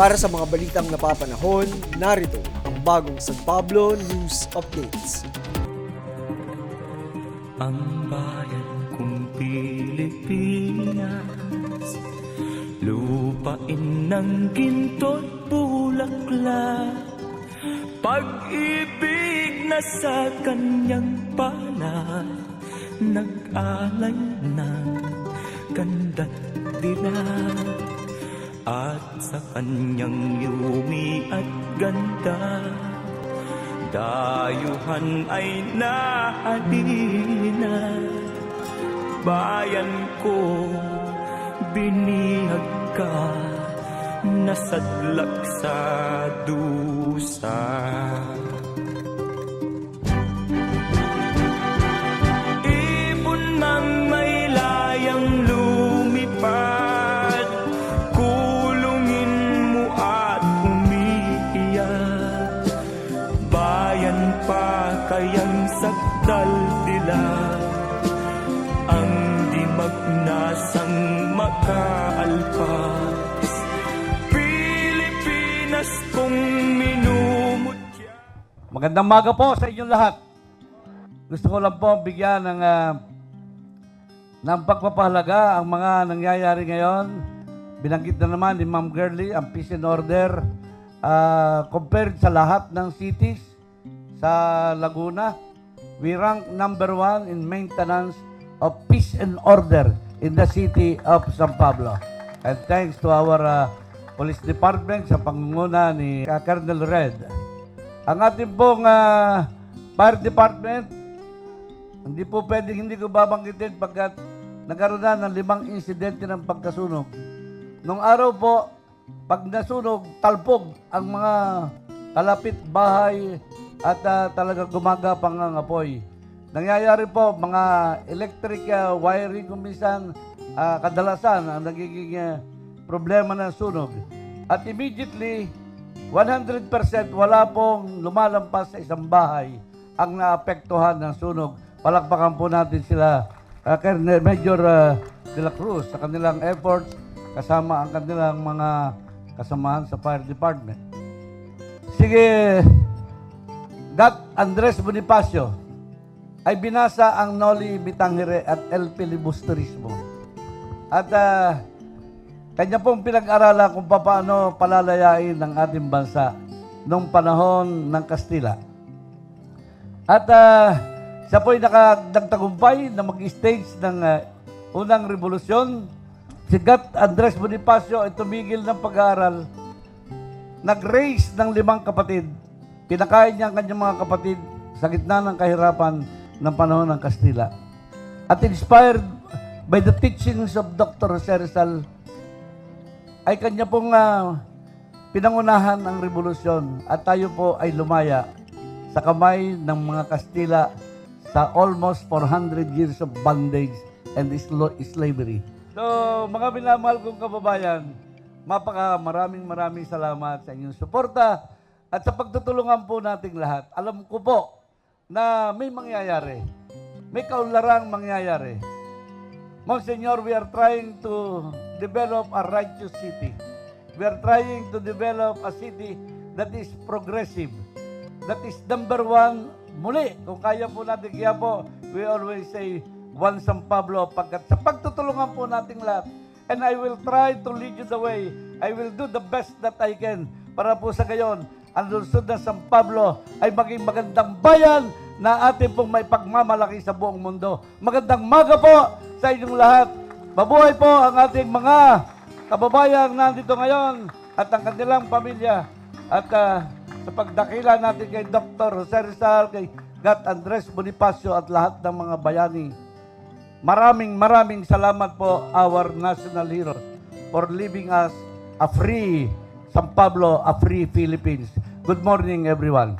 Para sa mga balitang napapanahon, narito ang bagong San Pablo News Updates. Ang bayan kong Pilipinas Lupain ng ginto't bulaklak Pag-ibig na sa kanyang palad Nag-alay ng ganda't dilag At sa kanyang yumi at ganda Dayuhan ay nahalina Bayan ko, binihag ka Nasadlak sa dusa Magandang maga po sa inyong lahat. Gusto ko lang po bigyan ng, ah, ng pagpapahalaga ang mga nangyayari ngayon. Binanggit na naman ni Ma'am Girlie ang peace and order ah, compared sa lahat ng cities sa Laguna. We rank number one in maintenance of peace and order in the city of San Pablo. And thanks to our ah, police department sa pangunguna ni Colonel Red. Ang ating pong ah, fire department, hindi po pwedeng hindi ko babanggitin pagkat nagkaroon na ng limang insidente ng pagkasunog. Nung araw po, pag nasunog, talpog ang mga kalapit bahay at ah, talaga gumagapang ang apoy. Nangyayari po, mga electric ah, wiring kung minsan, ah, kadalasan ang nagiging ah, problema ng sunog. At immediately, 100% wala pong lumalampas sa isang bahay ang naapektuhan ng sunog. Palakpakan po natin sila, uh, Colonel Major ah, De La Cruz sa kanilang efforts kasama ang kanilang mga kasamahan sa fire department. Sige, Dat Andres Bonifacio ay binasa ang Noli Bitangere at El Filibusterismo. At ah, kanya pong pinag-aralan kung paano palalayain ng ating bansa noong panahon ng Kastila. At ah, siya po'y nakadagtagumpay na mag-stage ng ah, unang revolusyon. Si Gat Andres Bonifacio ay tumigil ng pag-aaral. Nag-raise ng limang kapatid. Pinakain niya ang kanyang mga kapatid sa gitna ng kahirapan ng panahon ng Kastila. At inspired by the teachings of Dr. Jose Rizal, ay kanya pong ah, pinangunahan ang revolusyon at tayo po ay lumaya sa kamay ng mga Kastila sa almost 400 years of bondage and slavery. So, mga minamahal kong kababayan, mapaka maraming maraming salamat sa inyong suporta at sa pagtutulungan po nating lahat. Alam ko po na may mangyayari. May kaunlarang mangyayari. Monsignor, we are trying to develop a righteous city. We are trying to develop a city that is progressive. That is number one, muli, kung kaya po natin, kaya po, we always say, one San Pablo, pagkat sa pagtutulungan po nating lahat, and I will try to lead you the way. I will do the best that I can para po sa gayon, ang lungsod ng San Pablo ay maging magandang bayan na ating pong may pagmamalaki sa buong mundo. Magandang maga po sa inyong lahat. Mabuhay po ang ating mga kababayang nandito ngayon at ang kanilang pamilya. At ah, sa pagdakila natin kay Dr. Jose Rizal, kay Gat Andres Bonifacio at lahat ng mga bayani. Maraming maraming salamat po our national heroes for leaving us a free San Pablo, a free Philippines. Good morning everyone.